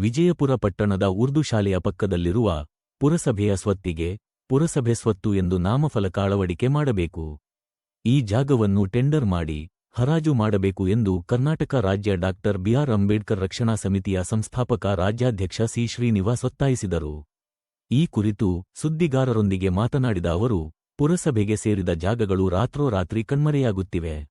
ವಿಜಯಪುರ ಪಟ್ಟಣದ ಉರ್ದು ಶಾಲೆಯ ಪಕ್ಕದಲ್ಲಿರುವ ಪುರಸಭೆಯ ಸ್ವತ್ತಿಗೆ ಪುರಸಭೆ ಸ್ವತ್ತು ಎಂದು ನಾಮಫಲಕ ಅಳವಡಿಕೆ ಮಾಡಬೇಕು. ಈ ಜಾಗವನ್ನು ಟೆಂಡರ್ ಮಾಡಿ ಹರಾಜು ಮಾಡಬೇಕು ಎಂದು ಕರ್ನಾಟಕ ರಾಜ್ಯ ಡಾಕ್ಟರ್ ಬಿಆರ್ ಅಂಬೇಡ್ಕರ್ ರಕ್ಷಣಾ ಸಮಿತಿಯ ಸಂಸ್ಥಾಪಕ ರಾಜ್ಯಾಧ್ಯಕ್ಷ ಸಿ. ಶ್ರೀನಿವಾಸ್ ಒತ್ತಾಯಿಸಿದರು. ಈ ಕುರಿತು ಸುದ್ದಿಗಾರರೊಂದಿಗೆ ಮಾತನಾಡಿದ ಅವರು, ಪುರಸಭೆಗೆ ಸೇರಿದ ಜಾಗಗಳು ರಾತ್ರೋರಾತ್ರಿ ಕಣ್ಮರೆಯಾಗುತ್ತಿವೆ.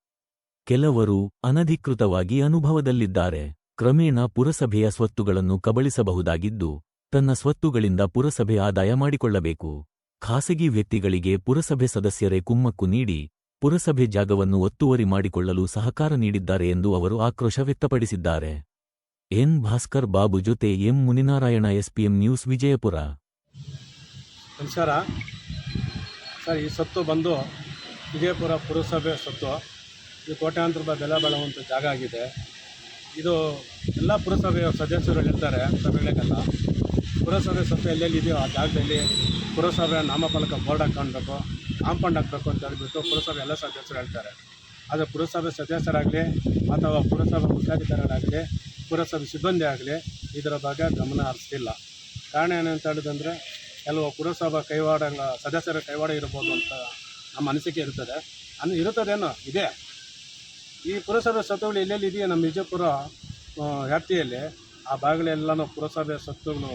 ಕೆಲವರು ಅನಧಿಕೃತವಾಗಿ ಅನುಭವದಲ್ಲಿದ್ದಾರೆ. ಕ್ರಮೇಣ ಪುರಸಭೆಯ ಸ್ವತ್ತುಗಳನ್ನು ಕಬಳಿಸಬಹುದಾಗಿದ್ದು, ತನ್ನ ಸ್ವತ್ತುಗಳಿಂದ ಪುರಸಭೆ ಆದಾಯ ಮಾಡಿಕೊಳ್ಳಬೇಕು. ಖಾಸಗಿ ವ್ಯಕ್ತಿಗಳಿಗೆ ಪುರಸಭೆ ಸದಸ್ಯರೇ ಕುಮ್ಮಕ್ಕು ನೀಡಿ, ಪುರಸಭೆ ಜಾಗವನ್ನು ಒತ್ತುವರಿ ಮಾಡಿಕೊಳ್ಳಲು ಸಹಕಾರ ನೀಡಿದ್ದಾರೆ ಎಂದು ಅವರು ಆಕ್ರೋಶ ವ್ಯಕ್ತಪಡಿಸಿದ್ದಾರೆ. ಎನ್. ಭಾಸ್ಕರ್ ಬಾಬು ಜೊತೆ M. Muninarayana, SPM news Vijayapura. ನಮಸ್ಕಾರ. ಸರ್, ಈ ಬಂದು ವಿಜಯಪುರ ಪುರಸಭೆ ಸತ್ತು, ಇದು ಕೋಟ್ಯಾಂತರ ರೂಪಾಯಿ ಬೆಲೆ ಬಾಳುವಂಥ ಜಾಗ ಆಗಿದೆ. ಇದು ಎಲ್ಲ ಪುರಸಭೆಯ ಸದಸ್ಯರು ಹೇಳ್ತಾರೆ ಸಭೆಗಳಿಗೆಲ್ಲ. ಪುರಸಭೆ ಸಭೆ ಎಲ್ಲೆಲ್ಲಿದೆಯೋ ಆ ಜಾಗದಲ್ಲಿ ಪುರಸಭೆಯ ನಾಮಫಲಕ ಬೋರ್ಡ್ ಹಾಕ್ಕೊಳ್ಬೇಕು, ಕಾಂಪೌಂಡ್ ಹಾಕಬೇಕು ಅಂತ ಹೇಳಿಬಿಟ್ಟು ಪುರಸಭೆ ಎಲ್ಲ ಸದಸ್ಯರು ಹೇಳ್ತಾರೆ. ಆದರೆ ಪುರಸಭೆ ಸದಸ್ಯರಾಗಲಿ ಅಥವಾ ಪುರಸಭೆ ಮುಖ್ಯಾಧಿಕಾರಿಗಳಾಗಲಿ, ಪುರಸಭೆ ಸಿಬ್ಬಂದಿ ಆಗಲಿ ಇದರ ಬಗ್ಗೆ ಗಮನ ಹರಿಸ್ತಿಲ್ಲ. ಕಾರಣ ಏನಂತ ಹೇಳಿದಂದರೆ ಕೆಲವು ಪುರಸಭಾ ಕೈವಾಡಗಳ ಸದಸ್ಯರ ಕೈವಾಡ ಇರ್ಬೋದು ಅಂತ ನಮ್ಮ ಅನಿಸಿಕೆ ಇರ್ತದೆ. ಅನ್ ಇರುತ್ತದೇನೋ, ಇದೆ. ಈ ಪುರಸಭೆ ಸ್ವತ್ತುಗಳು ಎಲ್ಲೆಲ್ಲಿ ನಮ್ಮ ವಿಜಯಪುರ ವ್ಯಾಪ್ತಿಯಲ್ಲಿ? ಆ ಭಾಗಗಳೆಲ್ಲನೂ ಪುರಸಭೆ ಸ್ವತ್ತುಗಳು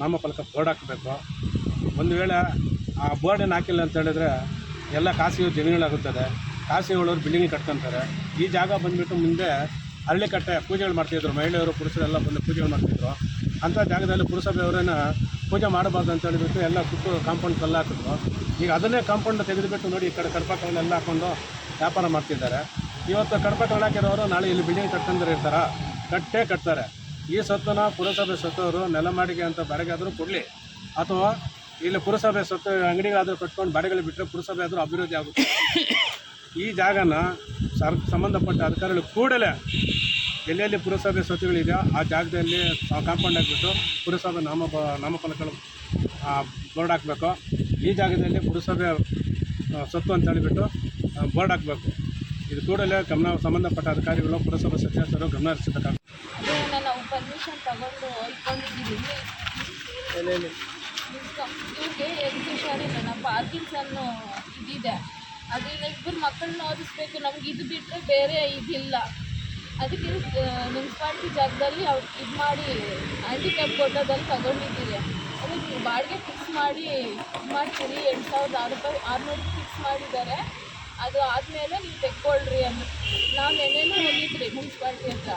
ನಾಮಫಲಕ ಬೋರ್ಡ್ ಹಾಕಬೇಕು. ಒಂದು ವೇಳೆ ಆ ಬೋರ್ಡನ್ನು ಹಾಕಿಲ್ಲ ಅಂತ ಹೇಳಿದ್ರೆ ಎಲ್ಲ ಖಾಸಗಿ ಜಮೀನುಗಳಾಗುತ್ತದೆ. ಖಾಸಗಿಗಳವ್ರು ಬಿಲ್ಡಿಂಗ್ ಕಟ್ಕೊತಾರೆ. ಈ ಜಾಗ ಬಂದುಬಿಟ್ಟು ಮುಂದೆ ಹಳ್ಳಿಕಟ್ಟೆ ಪೂಜೆಗಳು ಮಾಡ್ತಿದ್ರು ಮಹಿಳೆಯರು ಪುರುಷರೆಲ್ಲ ಬಂದು ಪೂಜೆಗಳು ಮಾಡ್ತಿದ್ರು ಅಂಥ ಜಾಗದಲ್ಲಿ ಪುರಸಭೆಯವರನ್ನ ಪೂಜೆ ಮಾಡಬಾರ್ದು ಅಂತ ಹೇಳಿಬಿಟ್ಟು ಎಲ್ಲ ಸುತ್ತು ಕಾಂಪೌಂಡ್ ಕಲ್ಲು ಹಾಕಿದ್ರು. ಈಗ ಅದನ್ನೇ ಕಾಂಪೌಂಡ್ ತೆಗೆದುಬಿಟ್ಟು ನೋಡಿ ಈ ಕಡೆ ಕಡ್ಪಕಗಳನ್ನೆಲ್ಲ ಹಾಕ್ಕೊಂಡು ವ್ಯಾಪಾರ ಮಾಡ್ತಿದ್ದಾರೆ. ಇವತ್ತು ಕಡಪ ಹಾಕಿರೋರು ನಾಳೆ ಇಲ್ಲಿ ಬಿಲ್ಡಿಂಗ್ ಕಟ್ಕೊಂಡ್ರೆ ಇರ್ತಾರ? ಕಟ್ಟೇ ಕಟ್ತಾರೆ. ಈ ಸೊತ್ತನ್ನ ಪುರಸಭೆ ಸೊತ್ತವರು ನೆಲಮಾಡಿಗೆ ಅಂತ ಬಾಡಿಗೆಯಾದರೂ ಕೊಡಲಿ. ಅಥವಾ ಇಲ್ಲಿ ಪುರಸಭೆ ಸೊತ್ತು ಅಂಗಡಿಗಳಾದರೂ ಕಟ್ಕೊಂಡು ಬಾಡಿಗೆಗಳು ಬಿಟ್ಟರೆ ಪುರಸಭೆ ಆದರೂ ಅಭಿವೃದ್ಧಿ ಆಗುತ್ತೆ. ಈ ಜಾಗನ ಸರ್ ಸಂಬಂಧಪಟ್ಟ ಅಧಿಕಾರಿಗಳು ಕೂಡಲೇ ಎಲ್ಲೆಲ್ಲಿ ಪುರಸಭೆ ಸೊತ್ತುಗಳಿದೆಯೋ ಆ ಜಾಗದಲ್ಲಿ ಕಾಂಪೌಂಡ್ ಹಾಕಿಬಿಟ್ಟು ಪುರಸಭೆ ನಾಮ ನಾಮಫಲಕಗಳು ಬೋರ್ಡ್ ಹಾಕಬೇಕು. ಈ ಜಾಗದಲ್ಲಿ ಪುರಸಭೆ ಸತ್ತು ಅಂತ ಹೇಳಿಬಿಟ್ಟು ಬೋರ್ಡ್ ಹಾಕಬೇಕು. ಇದು ಕೂಡಲೇ ಗಮನ ಸಂಬಂಧಪಟ್ಟ ಅಧಿಕಾರಿಗಳು ಪುರಸಭಾ ಸದಸ್ಯರು ಗಮನ ಹರಿಸಬೇಕಾಗುತ್ತೆ ಅದನ್ನ ನಾವು ಪರ್ಮಿಷನ್ ತಗೊಂಡು ಇಟ್ಕೊಂಡಿದ್ದೀವಿ ಇವ್ರಿಗೆ ನನ್ನ ಪಾರ್ಕಿನ್ಸನ್ನು ಇದಿದೆ. ಅದರಿಂದ ಇಬ್ಬರು ಮಕ್ಕಳನ್ನ ಓದಿಸ್ಬೇಕು ನಮ್ಗೆ ಇದು ಬಿಟ್ಟರೆ ಬೇರೆ ಇದಿಲ್ಲ. ಅದಕ್ಕೆ ಮುನ್ಸಿಪಾಲ್ಟಿ ಜಾಗದಲ್ಲಿ ಅವ್ರು ಇದು ಮಾಡಿ ಹ್ಯಾಂಡಿಕ್ಯಾಪ್ ಕೋಟದಲ್ಲಿ ತಗೊಂಡಿದ್ದೀರಿ. ಅದಕ್ಕೆ ಬಾಡಿಗೆ ಫಿಕ್ಸ್ ಮಾಡಿ ಇದು ಮಾಡ್ತೀರಿ. ಎಂಟು ಸಾವಿರದ ಆರು ರೂಪಾಯಿ ಆರುನೂರು ಫಿಕ್ಸ್ ಮಾಡಿದ್ದಾರೆ. ಅದು ಆದಮೇಲೆ ನೀವು ತೆಕ್ಕೊಳ್ರಿ ಅಂತ. ನಾವು ನೆನ್ನೆನೂ ಹೋಗಿದ್ರಿ ಮುನ್ಸಿಪಾಲ್ಟಿ ಅಂತ.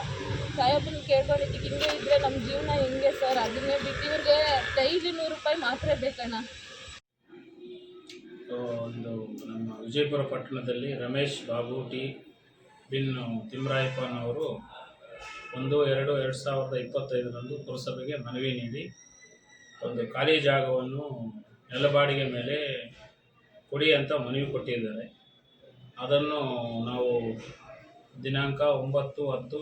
ಸಾಯಬ್ರು ಕೇಳ್ಕೊಂಡಿದ್ದಕ್ಕೆ ಹಿಂಗೆ ಇದ್ದರೆ ನಮ್ಮ ಜೀವನ ಹೆಂಗೆ ಸರ್? ಅದನ್ನೇ ಬಿಟ್ಟು ಇವ್ರಿಗೆ ಡೈಲಿ ನೂರು ರೂಪಾಯಿ ಮಾತ್ರ ಬೇಕಣ್ಣ. ಒಂದು ನಮ್ಮ ವಿಜಯಪುರ ಪಟ್ಟಣದಲ್ಲಿ ರಮೇಶ್ ಬಾಬು ಟಿ ಬಿನ್ ತಿಮ್ರಾಯಪ್ಪನವರು ಒಂದು, ಎರಡು ಎರಡು ಸಾವಿರದ ಇಪ್ಪತ್ತೈದರಂದು ಪುರಸಭೆಗೆ ಮನವಿ ನೀಡಿ ಒಂದು ಖಾಲಿ ಜಾಗವನ್ನು ನೆಲಬಾಡಿಗೆ ಮೇಲೆ ಕೊಡಿ ಅಂತ ಮನವಿ ಕೊಟ್ಟಿದ್ದಾರೆ. ಅದನ್ನು ನಾವು ದಿನಾಂಕ ಒಂಬತ್ತು ಹತ್ತು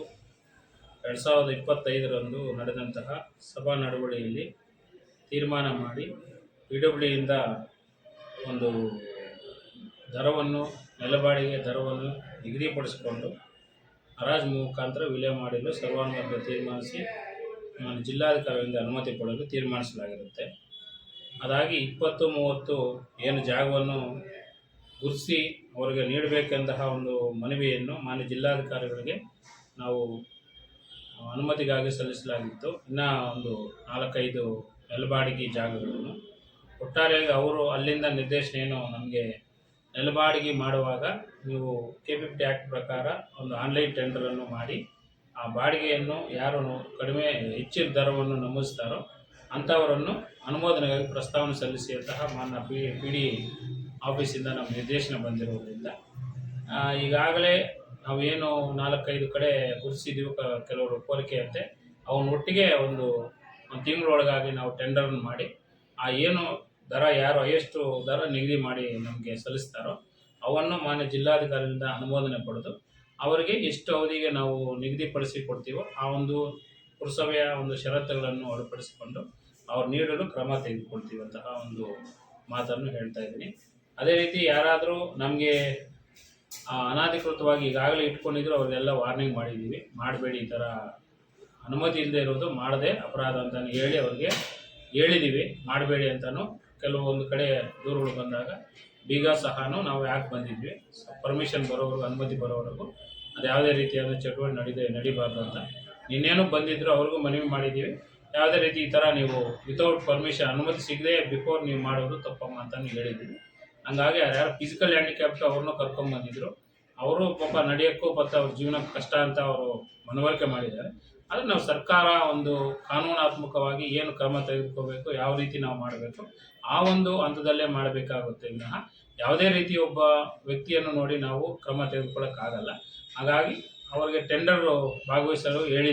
ಎರಡು ಸಾವಿರದ ಇಪ್ಪತ್ತೈದರಂದು ನಡೆದಂತಹ ಸಭಾ ನಡವಳಿಯಲ್ಲಿ ತೀರ್ಮಾನ ಮಾಡಿ ಪಿ ಡಬ್ಲ್ಯೂಯಿಂದ ಒಂದು ದರವನ್ನು ನೆಲಬಾಡಿಗೆ ದರವನ್ನು ನಿಗದಿಪಡಿಸಿಕೊಂಡು ಹರಾಜ್ ಮುಖಾಂತರ ವಿಲೇ ಮಾಡಲು ಸರ್ವಾನುಮತ ತೀರ್ಮಾನಿಸಿ ಆ, ಜಿಲ್ಲಾಧಿಕಾರಿಗಳಿಂದ ಅನುಮತಿ ಕೊಡಲು ತೀರ್ಮಾನಿಸಲಾಗಿರುತ್ತೆ. ಅದಾಗಿ ಇಪ್ಪತ್ತು ಮೂವತ್ತು ಏನು ಜಾಗವನ್ನು ಗುರುತಿಸಿ ಅವರಿಗೆ ನೀಡಬೇಕೆಂತಹ ಒಂದು ಮನವಿಯನ್ನು ಮಾನ್ಯ ಜಿಲ್ಲಾಧಿಕಾರಿಗಳಿಗೆ ನಾವು ಅನುಮತಿಗಾಗಿ ಸಲ್ಲಿಸಲಾಗಿತ್ತು. ಇನ್ನು ಒಂದು ನಾಲ್ಕೈದು ನೆಲಬಾಡಿಗೆ ಜಾಗಗಳನ್ನು. ಒಟ್ಟಾರೆಯಾಗಿ ಅವರು ಅಲ್ಲಿಂದ ನಿರ್ದೇಶನ ಏನು ನಮಗೆ ನೆಲಬಾಡಿಗೆ ಮಾಡುವಾಗ ನೀವು ಕೆ ಫಿಫ್ಟಿ ಆ್ಯಕ್ಟ್ ಪ್ರಕಾರ ಒಂದು ಆನ್ಲೈನ್ ಟೆಂಡರನ್ನು ಮಾಡಿ, ಆ ಬಾಡಿಗೆಯನ್ನು ಯಾರು ಕಡಿಮೆ ಹೆಚ್ಚಿನ ದರವನ್ನು ನಮೂದಿಸ್ತಾರೋ ಅಂಥವರನ್ನು ಅನುಮೋದನೆಗಾಗಿ ಪ್ರಸ್ತಾವನೆ ಸಲ್ಲಿಸಿದಂತಹ ಮಾನ್ಯ ಪಿ ಪಿ, ಡಿ ಆಫೀಸಿಂದ ನಮ್ಮ ನಿರ್ದೇಶನ ಬಂದಿರುವುದರಿಂದ ಈಗಾಗಲೇ ನಾವೇನು ನಾಲ್ಕೈದು ಕಡೆ ಗುರುತಿಸಿದ್ದೀವಿ ಕೆಲವರು ಕೋರಿಕೆಯಂತೆ ಅವನ ಒಟ್ಟಿಗೆ ಒಂದು ಒಂದು ತಿಂಗಳೊಳಗಾಗಿ ನಾವು ಟೆಂಡರನ್ನು ಮಾಡಿ, ಆ ಏನು ದರ ಯಾರು ಎಷ್ಟು ದರ ನಿಗದಿ ಮಾಡಿ ನಮಗೆ ಸಲ್ಲಿಸ್ತಾರೋ, ಅವನ್ನು ಮಾನ್ಯ ಜಿಲ್ಲಾಧಿಕಾರಿಯಿಂದ ಅನುಮೋದನೆ ಪಡೆದು, ಅವರಿಗೆ ಎಷ್ಟು ಅವಧಿಗೆ ನಾವು ನಿಗದಿಪಡಿಸಿ ಕೊಡ್ತೀವೋ ಆ ಒಂದು ಪುರಸಭೆಯ ಒಂದು ಷರತ್ತುಗಳನ್ನು ಒಳಪಡಿಸಿಕೊಂಡು ಅವ್ರು ನೀಡಲು ಕ್ರಮ ತೆಗೆದುಕೊಳ್ತೀವಂತಹ ಒಂದು ಮಾತನ್ನು ಹೇಳ್ತಾ ಇದ್ದೀನಿ. ಅದೇ ರೀತಿ ಯಾರಾದರೂ ನಮಗೆ ಅನಾಧಿಕೃತವಾಗಿ ಈಗಾಗಲೇ ಇಟ್ಕೊಂಡಿದ್ರು ಅವ್ರಿಗೆಲ್ಲ ವಾರ್ನಿಂಗ್ ಮಾಡಿದ್ದೀವಿ ಮಾಡಬೇಡಿ ಈ ಥರ ಅನುಮತಿ ಇಲ್ಲದೆ ಇರೋದು ಮಾಡದೆ ಅಪರಾಧ ಅಂತ ಹೇಳಿ ಅವ್ರಿಗೆ ಹೇಳಿದ್ದೀವಿ ಮಾಡಬೇಡಿ ಅಂತಲೂ ಕೆಲವೊಂದು ಕಡೆ ದೂರುಗಳು ಬಂದಾಗ ಬೀಗ ಸಹನೂ ನಾವು ಯಾಕೆ ಬಂದಿದ್ವಿ? ಪರ್ಮಿಷನ್ ಬರೋವರೆಗೂ, ಅನುಮತಿ ಬರೋವರೆಗೂ ಅದು ಯಾವುದೇ ರೀತಿಯಾದ ಚಟುವಟಿಕೆ ನಡೀದೆ ನಡಿಬಾರ್ದು ಅಂತ. ನಿನ್ನೇನು ಬಂದಿದ್ರು, ಅವ್ರಿಗೂ ಮನವಿ ಮಾಡಿದ್ದೀವಿ ಯಾವುದೇ ರೀತಿ ಈ ಥರ ನೀವು ವಿತೌಟ್ ಪರ್ಮಿಷನ್ ಅನುಮತಿ ಸಿಗದೆ ಬಿಫೋರ್ ನೀವು ಮಾಡೋದು ತಪ್ಪಮ್ಮ ಅಂತಲೂ ಹೇಳಿದ್ದೀವಿ ಹಂಗಾಗಿ ಯಾರು ಫಿಸಿಕಲ್ ಹ್ಯಾಂಡಿಕ್ಯಾಪ್ಟ್ ಅವ್ರನ್ನೂ ಕರ್ಕೊಂಬಂದಿದ್ರು ಅವರು ಪಾಪ ನಡೆಯೋಕ್ಕೂ ಮತ್ತು ಅವ್ರ ಜೀವನಕ್ಕೆ ಕಷ್ಟ ಅಂತ ಅವರು ಮನವರಿಕೆ ಮಾಡಿದ್ದಾರೆ. ಆದರೆ ನಾವು ಸರ್ಕಾರ ಒಂದು ಕಾನೂನಾತ್ಮಕವಾಗಿ ಏನು ಕ್ರಮ ತೆಗೆದುಕೋಬೇಕು, ಯಾವ ರೀತಿ ನಾವು ಮಾಡಬೇಕು, ಆ ಒಂದು ಹಂತದಲ್ಲೇ ಮಾಡಬೇಕಾಗುತ್ತೆ ವಿನಃ ಯಾವುದೇ ರೀತಿ ಒಬ್ಬ ವ್ಯಕ್ತಿಯನ್ನು ನೋಡಿ ನಾವು ಕ್ರಮ ತೆಗೆದುಕೊಳ್ಳೋಕ್ಕಾಗಲ್ಲ. ಹಾಗಾಗಿ ಅವರಿಗೆ ಟೆಂಡರ್ ಭಾಗವಹಿಸಲು ಹೇಳಿ